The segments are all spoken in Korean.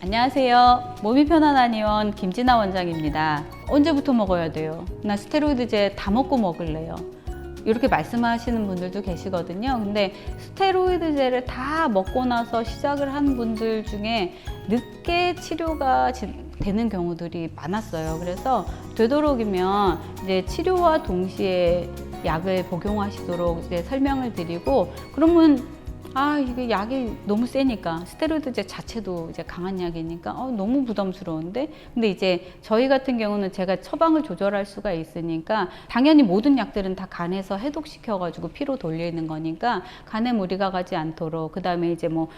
안녕하세요. 몸이 편안한 의원 김진아 원장입니다. 언제부터 먹어야 돼요? 나 스테로이드제 다 먹고 먹을래요. 이렇게 말씀하시는 분들도 계시거든요. 근데 스테로이드제를 다 먹고 나서 시작을 한 분들 중에 늦게 치료가 진- 되는 경우들이 많았어요. 그래서 되도록이면 이제 치료와 동시에 약을 복용하시도록 이제 설명을 드리고 그러면 아 이게 약이 너무 세니까. 스테로이드제 자체도 이제 강한 약이니까. 어, 너무 부담스러운데? 근데 이제 저희 같은 경우는 제가 처방을 조절할 수가 있으니까 당연히 모든 약들은 다 간에서 해독시켜 가지고 피로 돌리는 거니까 간에 무리가 가지 않도록. 그다음에 이제 뭐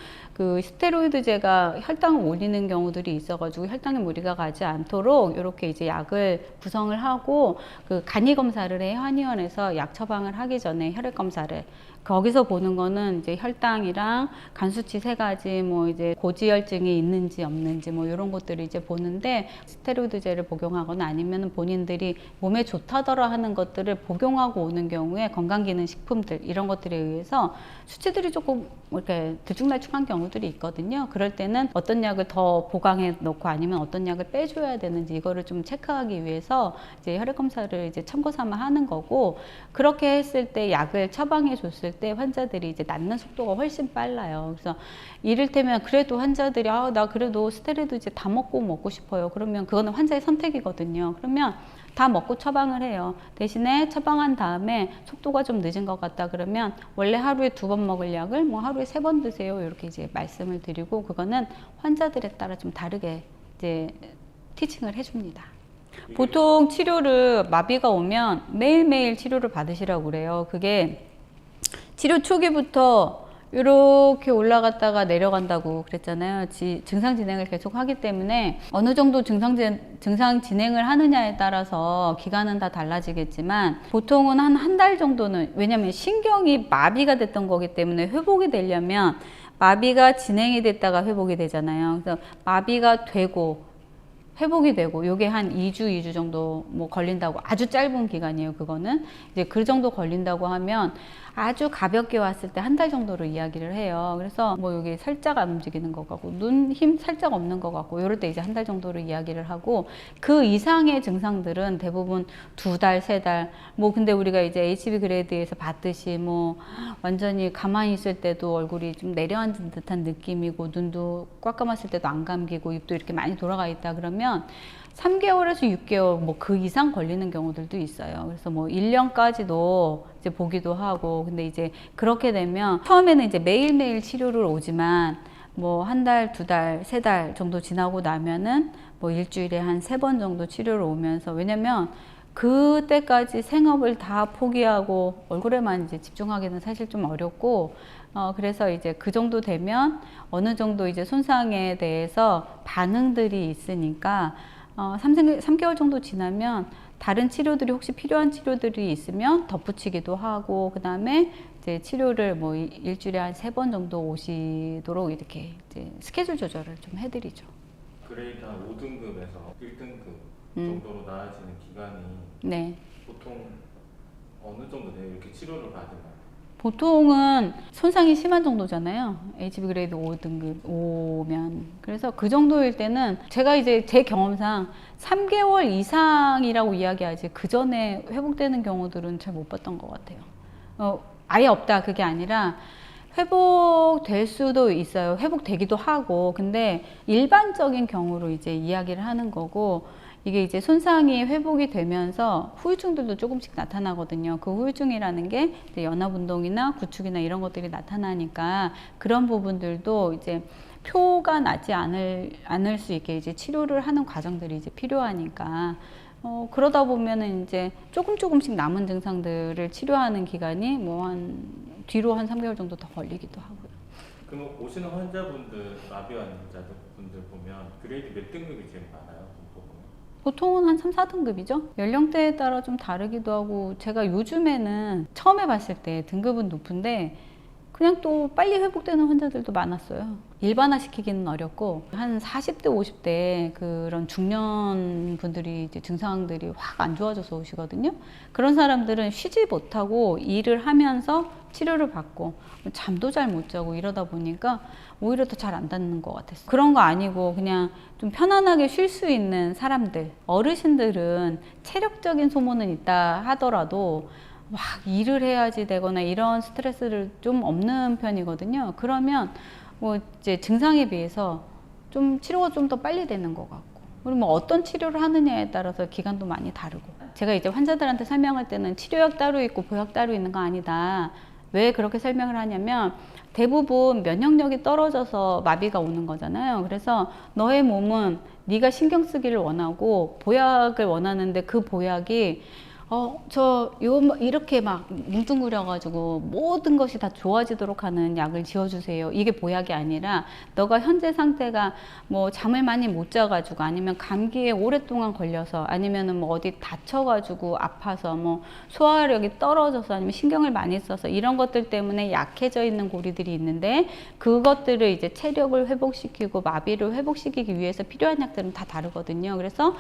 그 스테로이드제가 혈당을 올리는 경우들이 있어 가지고 혈당에 무리가 가지 않도록 이렇게 이제 약을 구성을 하고 그 간이 검사를 해 한의원에서 약 처방을 하기 전에 혈액 검사를. 거기서 보는 거는 이제 혈당 이랑 간 수치 세 가지 뭐 이제 고지혈증이 있는지 없는지 뭐 이런 것들을 이제 보는데 스테로이드제를 복용하거나 아니면 본인들이 몸에 좋다더라 하는 것들을 복용하고 오는 경우에 건강기능 식품들 이런 것들에 의해서 수치들이 조금 이렇게 들쭉날쭉한 경우들이 있거든요. 그럴 때는 어떤 약을 더 보강해 놓고 아니면 어떤 약을 빼줘야 되는지 이거를 좀 체크하기 위해서 이제 혈액 검사를 이제 참고 삼아 하는 거고 그렇게 했을 때 약을 처방해 줬을 때 환자들이 이제 낫는 속도가 훨씬 빨라요. 그래서 이를테면 그래도 환자들이 아 나 그래도 스테로이드제 다 먹고 먹고 싶어요. 그러면 그거는 환자의 선택이거든요. 그러면 다 먹고 처방을 해요. 대신에 처방한 다음에 속도가 좀 늦은 것 같다 그러면 원래 하루에 두 번 먹을 약을 뭐 하루에 세 번 드세요. 이렇게 이제 말씀을 드리고 그거는 환자들에 따라 좀 다르게 이제 티칭을 해줍니다. 보통 치료를 마비가 오면 매일매일 치료를 받으시라고 그래요. 그게 치료 초기부터 이렇게 올라갔다가 내려간다고 그랬잖아요. 지- 증상 진행을 계속 하기 때문에 어느 정도 증상, 진- 증상 진행을 하느냐에 따라서 기간은 다 달라지겠지만 보통은 한 한 달 정도는 왜냐하면 신경이 마비가 됐던 거기 때문에 회복이 되려면 마비가 진행이 됐다가 회복이 되잖아요. 그래서 마비가 되고 회복이 되고 요게 한 2주, 2주 정도 뭐 걸린다고 아주 짧은 기간이에요. 그거는 이제 그 정도 걸린다고 하면 아주 가볍게 왔을 때 한 달 정도로 이야기를 해요. 그래서 뭐 여기 살짝 안 움직이는 것 같고 눈 힘 살짝 없는 것 같고 이럴 때 이제 한 달 정도로 이야기를 하고 그 이상의 증상들은 대부분 두 달, 세 달. 뭐 근데 우리가 이제 HB 그레이드에서 봤듯이 뭐 완전히 가만히 있을 때도 얼굴이 좀 내려앉은 듯한 느낌이고 눈도 꽉 감았을 때도 안 감기고 입도 이렇게 많이 돌아가 있다 그러면 3개월에서 6개월 뭐 그 이상 걸리는 경우들도 있어요. 그래서 뭐 1년까지도 이제 보기도 하고 근데 이제 그렇게 되면 처음에는 이제 매일매일 치료를 오지만 뭐 한 달, 두 달, 세 달 정도 지나고 나면은 뭐 일주일에 한 세 번 정도 치료를 오면서 왜냐면 그때까지 생업을 다 포기하고 얼굴에만 이제 집중하기는 사실 좀 어렵고 어 그래서 이제 그 정도 되면 어느 정도 이제 손상에 대해서 반응들이 있으니까 어 3, 3개월 정도 지나면 다른 치료들이 혹시 필요한 치료들이 있으면 덧붙이기도 하고 그 다음에 이제 치료를 뭐 일- 일주일에 한 세 번 정도 오시도록 이렇게 이제 스케줄 조절을 좀 해드리죠. 그레이드 한 5등급에서 1등급 음. 정도로 나아지는 기간이 네. 보통 어느 정도 돼요? 이렇게 치료를 받으면? 보통은 손상이 심한 정도잖아요. HB 그레이드 5등급 5면. 그래서 그 정도일 때는 제가 이제 제 경험상 3개월 이상이라고 이야기하지 그 전에 회복되는 경우들은 잘 못 봤던 것 같아요. 어, 아예 없다 그게 아니라 회복될 수도 있어요. 회복되기도 하고. 근데 일반적인 경우로 이제 이야기를 하는 거고 이게 이제 손상이 회복이 되면서 후유증들도 조금씩 나타나거든요. 그 후유증이라는 게 이제 연합 운동이나 구축이나 이런 것들이 나타나니까 그런 부분들도 이제 표가 나지 않을, 않을 수 있게 이제 치료를 하는 과정들이 이제 필요하니까 어, 그러다 보면은 이제 조금 조금씩 남은 증상들을 치료하는 기간이 뭐 한 뒤로 한 3개월 정도 더 걸리기도 하고요. 그럼 오시는 환자분들, 마비 환자분들 보면 그레이드 몇 등급이 제일 많아요? 보면? 보통은 한 3, 4등급이죠. 연령대에 따라 좀 다르기도 하고 제가 요즘에는 처음에 봤을 때 등급은 높은데 그냥 또 빨리 회복되는 환자들도 많았어요. 일반화시키기는 어렵고 한 40대, 50대 그런 중년 분들이 이제 증상들이 확 안 좋아져서 오시거든요. 그런 사람들은 쉬지 못하고 일을 하면서 치료를 받고 잠도 잘 못 자고 이러다 보니까 오히려 더 잘 안 닿는 것 같았어요. 그런 거 아니고 그냥 좀 편안하게 쉴 수 있는 사람들, 어르신들은 체력적인 소모는 있다 하더라도 막 일을 해야지 되거나 이런 스트레스를 좀 없는 편이거든요. 그러면 뭐 이제 증상에 비해서 좀 치료가 좀 더 빨리 되는 것 같고 그리고 뭐 어떤 치료를 하느냐에 따라서 기간도 많이 다르고 제가 이제 환자들한테 설명할 때는 치료약 따로 있고 보약 따로 있는 거 아니다. 왜 그렇게 설명을 하냐면 대부분 면역력이 떨어져서 마비가 오는 거잖아요. 그래서 너의 몸은 네가 신경 쓰기를 원하고 보약을 원하는데 그 보약이 어, 저, 요, 이렇게 막 뭉뚱그려가지고 모든 것이 다 좋아지도록 하는 약을 지어주세요. 이게 보약이 아니라 너가 현재 상태가 뭐 잠을 많이 못 자가지고 아니면 감기에 오랫동안 걸려서 아니면은 뭐 어디 다쳐가지고 아파서 뭐 소화력이 떨어져서 아니면 신경을 많이 써서 이런 것들 때문에 약해져 있는 고리들이 있는데 그것들을 이제 체력을 회복시키고 마비를 회복시키기 위해서 필요한 약들은 다 다르거든요. 그래서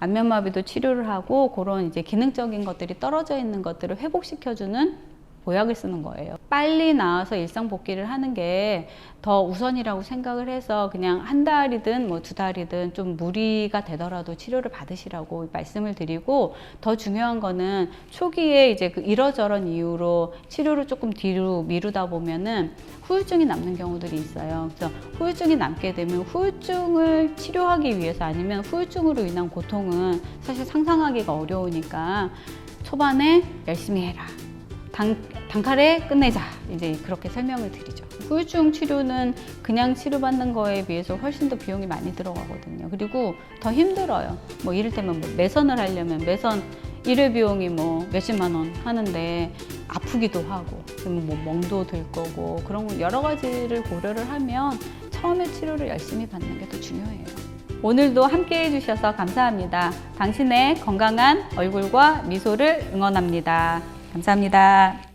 안면마비도 치료를 하고 그런 이제 기능적인 것들이 떨어져 있는 것들을 회복시켜주는 보약을 쓰는 거예요. 빨리 나와서 일상 복귀를 하는 게 더 우선이라고 생각을 해서 그냥 한 달이든 뭐 두 달이든 좀 무리가 되더라도 치료를 받으시라고 말씀을 드리고 더 중요한 거는 초기에 이제 그 이러저런 이유로 치료를 조금 뒤로 미루다 보면은 후유증이 남는 경우들이 있어요. 그래서 후유증이 남게 되면 후유증을 치료하기 위해서 아니면 후유증으로 인한 고통은 사실 상상하기가 어려우니까 초반에 열심히 해라. 단, 단칼에 끝내자. 이제 그렇게 설명을 드리죠. 후유증 치료는 그냥 치료받는 거에 비해서 훨씬 더 비용이 많이 들어가거든요. 그리고 더 힘들어요. 뭐 이를테면 뭐 매선을 하려면 매선 일회 비용이 뭐 몇십만 원 하는데 아프기도 하고 뭐 멍도 들 거고 그런 거 여러 가지를 고려를 하면 처음에 치료를 열심히 받는 게 더 중요해요. 오늘도 함께 해주셔서 감사합니다. 당신의 건강한 얼굴과 미소를 응원합니다. 감사합니다.